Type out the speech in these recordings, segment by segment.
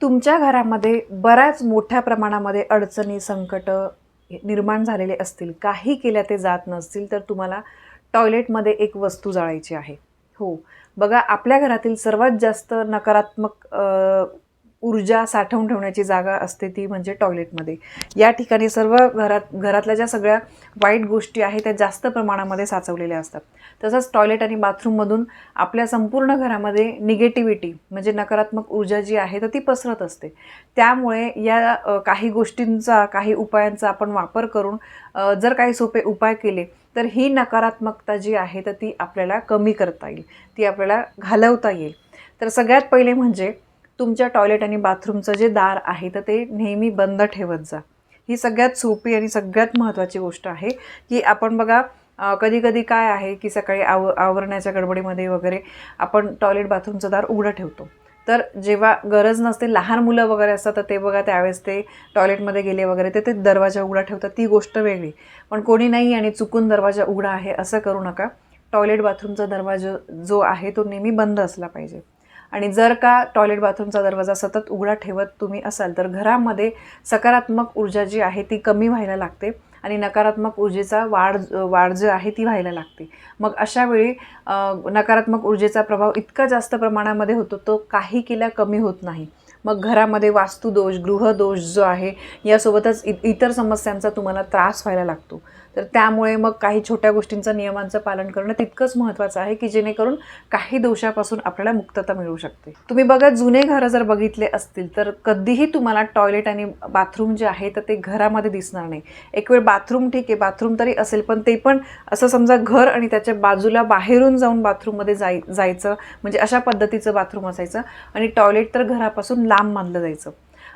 तुमच्या घरामध्ये बऱ्याच मोठ्या प्रमाणामध्ये अडचणी संकट निर्माण झालेले असतील. काही केल्या ते जात नसतील तर तुम्हाला टॉयलेटमध्ये एक वस्तू जाळायची आहे. हो. बघा आपल्या घरातील सर्वात जास्त नकारात्मक ऊर्जा साठवून ठेवण्याची जागा असते ती म्हणजे टॉयलेटमध्ये. या ठिकाणी सर्व घरात घरातल्या ज्या सगळ्या वाईट गोष्टी आहेत त्या जास्त प्रमाणामध्ये साचवलेल्या असतात. तसंच टॉयलेट आणि बाथरूममधून आपल्या संपूर्ण घरामध्ये निगेटिव्हिटी म्हणजे नकारात्मक ऊर्जा जी आहे तर ती पसरत असते. त्यामुळे या काही गोष्टींचा काही उपायांचा आपण वापर करून जर काही सोपे उपाय केले तर ही नकारात्मकता जी आहे तर ती आपल्याला कमी करता येईल. ती आपल्याला घालवता येईल. तर सगळ्यात पहिले म्हणजे तुमच्या टॉयलेट आणि बाथरूमचं जे दार आहे तर ते नेहमी बंद ठेवत जा. ही सगळ्यात सोपी आणि सगळ्यात महत्त्वाची गोष्ट आहे की आपण बघा कधी कधी काय आहे की सकाळी आव आवरण्याच्या गडबडीमध्ये वगैरे आपण टॉयलेट बाथरूमचं दार उघडं ठेवतो. तर जेव्हा गरज नसते लहान मुलं वगैरे असतात तर ते बघा त्यावेळेस ते टॉयलेटमध्ये गेले वगैरे ते ते दरवाजा उघडा ठेवतात. ती गोष्ट वेगळी. पण कोणी नाही आणि चुकून दरवाजा उघडा आहे असं करू नका. टॉयलेट बाथरूमचा दरवाजा जो आहे तो नेहमी बंद असला पाहिजे. आणि जर का टॉयलेट बाथरूमचा दरवाजा सतत उघडा ठेवत तुम्ही असाल तर घरामध्ये सकारात्मक ऊर्जा जी आहे ती कमी व्हायला लागते आणि नकारात्मक ऊर्जेचा वाढ वाढ जी आहे ती व्हायला लागते. मग अशा वेळी नकारात्मक ऊर्जेचा प्रभाव इतका जास्त प्रमाणामध्ये होतो तो काही केल्या कमी होत नाही. मग घरामध्ये वास्तुदोष गृहदोष जो आहे यासोबतच इ इतर समस्यांचा तुम्हाला त्रास व्हायला लागतो. तर त्यामुळे मग काही छोट्या गोष्टींचं नियमांचं पालन करणं तितकंच महत्त्वाचं आहे की जेणेकरून काही दोषापासून आपल्याला मुक्तता मिळू शकते. तुम्ही बघा जुने घरं जर बघितले असतील तर कधीही तुम्हाला टॉयलेट आणि बाथरूम जे आहे तर ते घरामध्ये दिसणार नाही. एक वेळ बाथरूम ठीक आहे बाथरूम तरी असेल पण ते पण असं समजा घर आणि त्याच्या बाजूला बाहेरून जाऊन बाथरूममध्ये जाय जायचं म्हणजे अशा पद्धतीचं बाथरूम असायचं आणि टॉयलेट तर घरापासून लांब मानलं जायचं.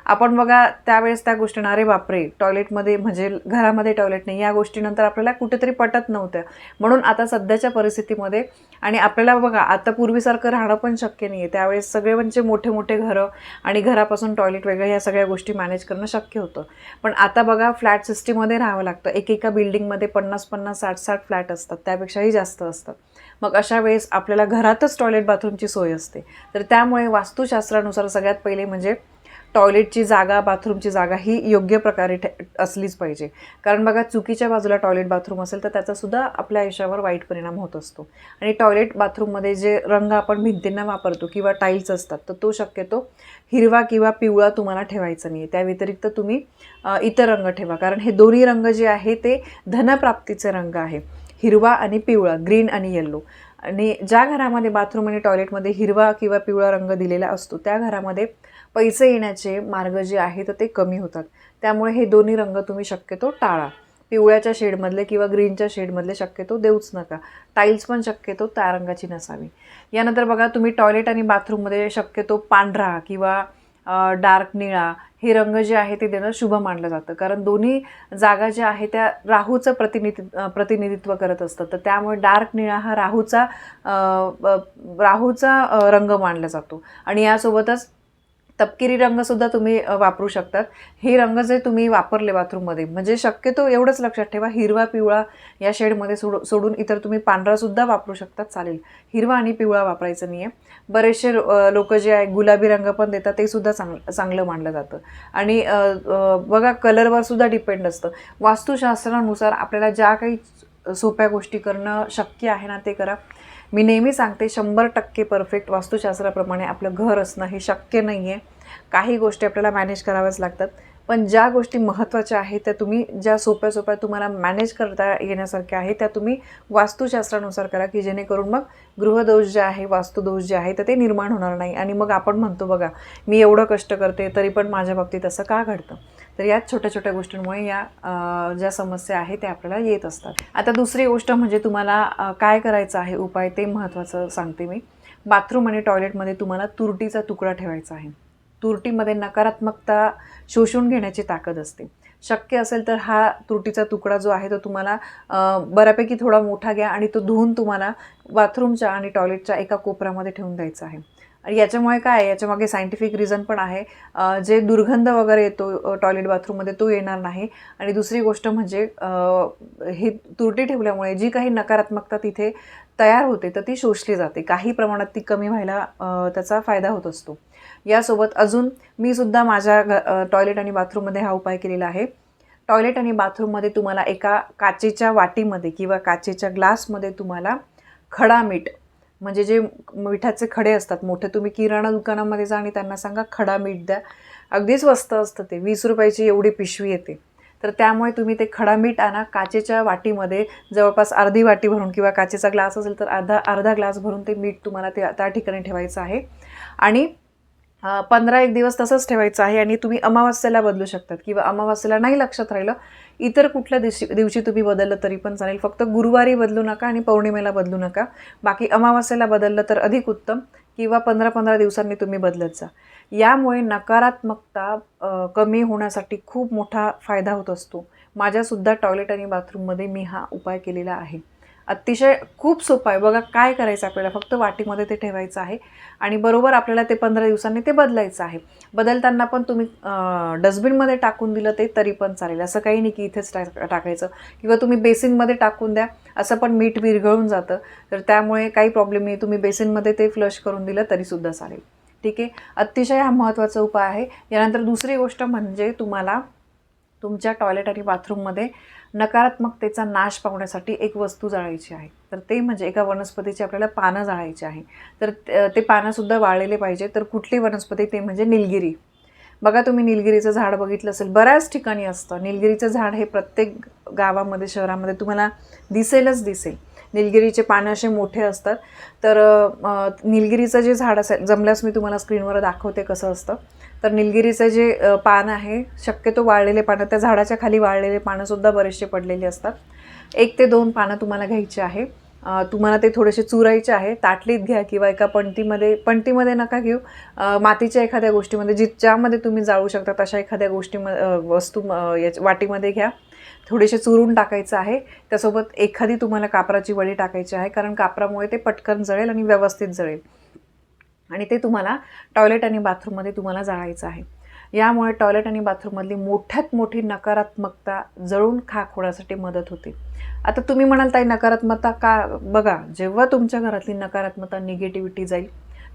आपण बघा त्यावेळेस त्या गोष्टीनं अरे बापरे टॉयलेटमध्ये म्हणजे घरामध्ये टॉयलेट नाही या गोष्टीनंतर आपल्याला कुठेतरी पटत नव्हत्या म्हणून आता सध्याच्या परिस्थितीमध्ये आणि आपल्याला बघा आता पूर्वीसारखं राहणं पण शक्य नाही आहे त्यावेळेस सगळे म्हणजे मोठे मोठे घरं आणि घरापासून टॉयलेट वेगळं ह्या सगळ्या गोष्टी मॅनेज करणं शक्य होतं. पण आता बघा फ्लॅट सिस्टीममध्ये राहावं लागतं. एकेका बिल्डिंगमध्ये पन्नास पन्नास साठ साठ फ्लॅट असतात. त्यापेक्षाही जास्त असतात मग अशा वेळेस आपल्याला घरातच टॉयलेट बाथरूमची सोय असते. तर त्यामुळे वास्तुशास्त्रानुसार सगळ्यात पहिले म्हणजे टॉयलेटची जागा बाथरूमची जागा ही योग्य प्रकारे असलीच पाहिजे. कारण बघा चुकीच्या बाजूला टॉयलेट बाथरूम असेल तर त्याचासुद्धा आपल्या आयुष्यावर वाईट परिणाम होत असतो. आणि टॉयलेट बाथरूममध्ये जे रंग आपण भिंतींना वापरतो किंवा टाईल्स असतात तर तो शक्यतो हिरवा किंवा पिवळा तुम्हाला ठेवायचा नाही आहे त्या व्यतिरिक्त तुम्ही इतर रंग ठेवा. कारण हे दोन्ही रंग जे आहे ते धनप्राप्तीचे रंग आहे. हिरवा आणि पिवळा ग्रीन आणि येल्लो आणि ज्या घरामध्ये बाथरूम आणि टॉयलेटमध्ये हिरवा किंवा पिवळा रंग दिलेला असतो त्या घरामध्ये पैसे येण्याचे मार्ग जे आहे तर ते कमी होतात. त्यामुळे हे दोन्ही रंग तुम्ही शक्यतो टाळा. पिवळ्याच्या शेडमधले किंवा ग्रीनच्या शेडमधले शक्यतो देऊच नका. टाईल्स पण शक्यतो त्या रंगाची नसावी. यानंतर बघा तुम्ही टॉयलेट आणि बाथरूममध्ये शक्यतो पांढरा किंवा डार्क निळा हे रंग जे आहे ते देणं शुभ मानलं जातं. कारण दोन्ही जागा ज्या आहे त्या राहूचं प्रतिनिधित्व प्रतिनिधित्व करत असतं तर त्यामुळे डार्क निळा हा राहूचा राहूचा रंग मानला जातो. आणि यासोबतच तपकिरी रंगसुद्धा तुम्ही वापरू शकतात. हे रंग जे तुम्ही वापरले बाथरूममध्ये म्हणजे शक्यतो एवढंच लक्षात ठेवा हिरवा पिवळा या शेडमध्ये सोड सोडून इतर तुम्ही पांढरासुद्धा वापरू शकतात चालेल. हिरवा आणि पिवळा वापरायचं नाही आहे बरेचसे लोक जे आहे गुलाबी रंग पण देतात ते सुद्धा चांग चांगलं मानलं जातं. आणि बघा कलरवर सुद्धा डिपेंड असतं. वास्तुशास्त्रानुसार आपल्याला ज्या काही सोप्या गोष्टी करणं शक्य आहे ना ते करा. मी नेहमी सांगते शंभर टक्के परफेक्ट वास्तुशास्त्राप्रमाणे आपलं घर असणं हे शक्य नाही आहे काही गोष्टी आपल्याला मॅनेज कराव्याच लागतात. पण ज्या गोष्टी महत्त्वाच्या आहेत त्या तुम्ही ज्या सोप्या सोप्या तुम्हाला मॅनेज करता येण्यासारख्या आहेत त्या तुम्ही वास्तुशास्त्रानुसार करा की जेणेकरून मग गृहदोष जे आहे वास्तुदोष जे आहे तर ते निर्माण होणार नाही. आणि मग आपण म्हणतो बघा मी एवढं कष्ट करते तरी पण माझ्या बाबतीत असं का घडतं? तर याच छोट्या छोट्या गोष्टींमुळे या ज्या समस्या आहेत त्या आपल्याला येत असतात. आता दुसरी गोष्ट म्हणजे तुम्हाला काय करायचं आहे उपाय ते महत्त्वाचं सांगते मी. बाथरूम आणि टॉयलेटमध्ये तुम्हाला तुरटीचा तुकडा ठेवायचा आहे. तुरटीमध्ये नकारात्मकता शोषून घेण्याची ताकद असते. शक्य असेल तर हा तुरटीचा तुकडा जो आहे तो तुम्हाला बऱ्यापैकी थोडा मोठा घ्या आणि तो धुवून तुम्हाला बाथरूमच्या आणि टॉयलेटच्या एका कोपऱ्यामध्ये ठेवून द्यायचा आहे. याच्यामुळे काय याच्यामागे सायंटिफिक रिझन पण आहे. जे दुर्गंध वगैरे येतो टॉयलेट बाथरूममध्ये तो येणार नाही. आणि दुसरी गोष्ट म्हणजे हे तुरटी ठेवल्यामुळे जी काही नकारात्मकता तिथे तयार होते तर ती शोषली जाते. काही प्रमाणात ती कमी व्हायला त्याचा फायदा होत असतो. यासोबत अजून मी सुद्धा माझ्या घ टॉयलेट आणि बाथरूममध्ये हा उपाय केलेला आहे. टॉयलेट आणि बाथरूममध्ये तुम्हाला एका काचेच्या वाटीमध्ये किंवा काचेच्या ग्लासमध्ये तुम्हाला खडा मीठ म्हणजे जे मिठाचे खडे असतात मोठे तुम्ही किराणा दुकानामध्ये जा आणि त्यांना सांगा खडा मीठ द्या. अगदी स्वस्त असतं ते वीस रुपयाची एवढी पिशवी येते. तर त्यामुळे तुम्ही ते खडा मीठ आणा काचेच्या वाटीमध्ये जवळपास अर्धी वाटी भरून किंवा काचेचा ग्लास असेल तर अर्धा अर्धा ग्लास भरून ते मीठ तुम्हाला ते त्या ठिकाणी ठेवायचं आहे. आणि पंधरा एक दिवस तसंच ठेवायचं आहे आणि तुम्ही अमावास्येला बदलू शकतात किंवा अमावास्येला नाही लक्षात राहिलं इतर कुठल्या दिवशी दिवशी तुम्ही बदललं तरी पण चालेल. फक्त गुरुवारी बदलू नका आणि पौर्णिमेला बदलू नका. बाकी अमावास्येला बदललं तर अधिक उत्तम किंवा पंधरा पंधरा दिवसांनी तुम्ही बदलत जा. यामुळे नकारात्मकता कमी होण्यासाठी खूप मोठा फायदा होत असतो. माझ्यासुद्धा टॉयलेट आणि बाथरूममध्ये मी हा उपाय केलेला आहे. अतिशय खूप सोपं आहे. बघा काय करायचं आपल्याला? फक्त वाटीमध्ये ते ठेवायचं आहे. आणि बरोबर आपल्याला ते पंधरा दिवसांनी ते बदलायचं आहे. बदलताना पण तुम्ही डस्टबिनमध्ये टाकून दिलं ते तरी पण चालेल. असं काही नाही की इथेच टाक टाकायचं. किंवा तुम्ही बेसिनमध्ये टाकून द्या. असं पण मीठ विरघळून जातं. तर त्यामुळे काही प्रॉब्लेम नाही. तुम्ही बेसिनमध्ये ते फ्लश करून दिलं तरीसुद्धा चालेल. ठीक आहे? अतिशय हा महत्त्वाचा उपाय आहे. यानंतर दुसरी गोष्ट म्हणजे तुम्हाला तुमच्या टॉयलेट आणि बाथरूममध्ये नकारात्मकतेचा नाश पावण्यासाठी एक वस्तू जाळायची आहे. तर ते म्हणजे एका वनस्पतीची आपल्याला पानं जाळायची आहे. तर ते पानंसुद्धा वाळलेले पाहिजे. तर कुठली वनस्पती? ते म्हणजे निलगिरी. बघा तुम्ही निलगिरीचं झाड बघितलं असेल. बऱ्याच ठिकाणी असतं. निलगिरीचं झाड हे प्रत्येक गावामध्ये शहरामध्ये तुम्हाला दिसेलच दिसेल. निलगिरीचे पानं असे मोठे असतात. तर निलगिरीचं जे झाड असेल जमल्यास मी तुम्हाला स्क्रीनवर दाखवते कसं असतं. तर निलगिरीचं जे पान आहे शक्यतो वाळलेले पानं त्या झाडाच्या खाली वाळलेले पानंसुद्धा बरेचसे पडलेले असतात. एक ते दोन पानं तुम्हाला घ्यायची आहे. तुम्हाला ते थोडेसे चुरायचे आहे ताटलीत घ्या किंवा एका पणतीमध्ये पणतीमध्ये नका घेऊ. मातीच्या एखाद्या गोष्टीमध्ये जी ज्यामध्ये तुम्ही जाळू शकता तशा एखाद्या गोष्टी वस्तू याच्या वाटीमध्ये घ्या. थोडेसे चुरून टाकायचं आहे. त्यासोबत एखादी तुम्हाला कापराची वडी टाकायची आहे कारण कापरामुळे ते पटकन जळेल आणि व्यवस्थित जळेल. आणि ते तुम्हाला टॉयलेट आणि बाथरूममध्ये तुम्हाला जाळायचं आहे. यामुळे टॉयलेट आणि बाथरूममधली मोठ्यात मोठी नकारात्मकता जळून खाक होण्यासाठी मदत होते. आता तुम्ही म्हणाल ताई नकारात्मकता का? बघा जेव्हा तुमच्या घरातली नकारात्मकता निगेटिव्हिटी जाईल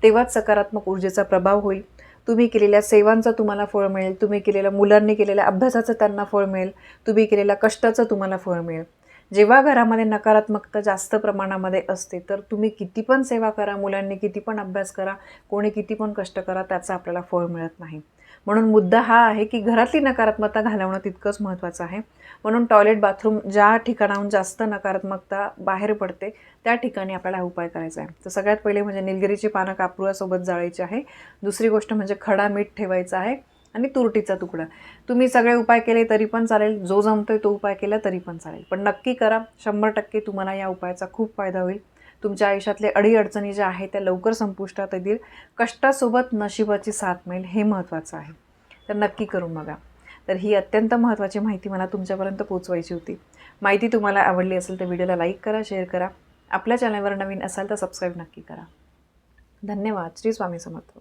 तेव्हाच सकारात्मक ऊर्जेचा प्रभाव होईल. तुम्ही केलेल्या सेवांचं तुम्हाला फळ मिळेल तुम्ही केलेल्या मुलांनी केलेल्या अभ्यासाचं त्यांना फळ मिळेल तुम्ही केलेल्या कष्टाचं तुम्हाला फळ मिळेल. जेव्हा घरामध्ये नकारात्मकता जास्त प्रमाणामध्ये असते तर तुम्ही किती पण सेवा करा मुलांनी किती पण अभ्यास करा कोणी किती पण कष्ट करा त्याचं आपल्याला फळ मिळत नाही. म्हणून मुद्दा हा आहे की घरातली नकारात्मकता घालवणं तितकंच महत्त्वाचं आहे. म्हणून टॉयलेट बाथरूम ज्या ठिकाणाहून जास्त नकारात्मकता बाहेर पडते त्या ठिकाणी आपल्याला उपाय करायचा आहे. तर सगळ्यात पहिले म्हणजे निलगिरीची पानं कापरुळासोबत जाळायची आहे. दुसरी गोष्ट म्हणजे खडा मीठ ठेवायचा आहे. आणि तुरटीचा तुकडा. तुम्ही सगळे उपाय केले तरी पण चालेल. जो जमतोय तो उपाय केला तरी पण चालेल. पण नक्की करा. शंभर टक्के तुम्हाला या उपायाचा खूप फायदा होईल. तुमच्या आयुष्यातले अडीअडचणी ज्या आहेत त्या लवकर संपुष्टात येतील. कष्टासोबत नशिबाची साथ मिळेल हे महत्त्वाचं आहे. तर नक्की करून बघा. तर ही अत्यंत महत्त्वाची माहिती मला तुमच्यापर्यंत पोचवायची होती. माहिती तुम्हाला आवडली असेल तर व्हिडिओला लाईक करा शेअर करा. आपल्या चॅनलवर नवीन असाल तर सबस्क्राईब नक्की करा. धन्यवाद. श्री स्वामी समर्थ.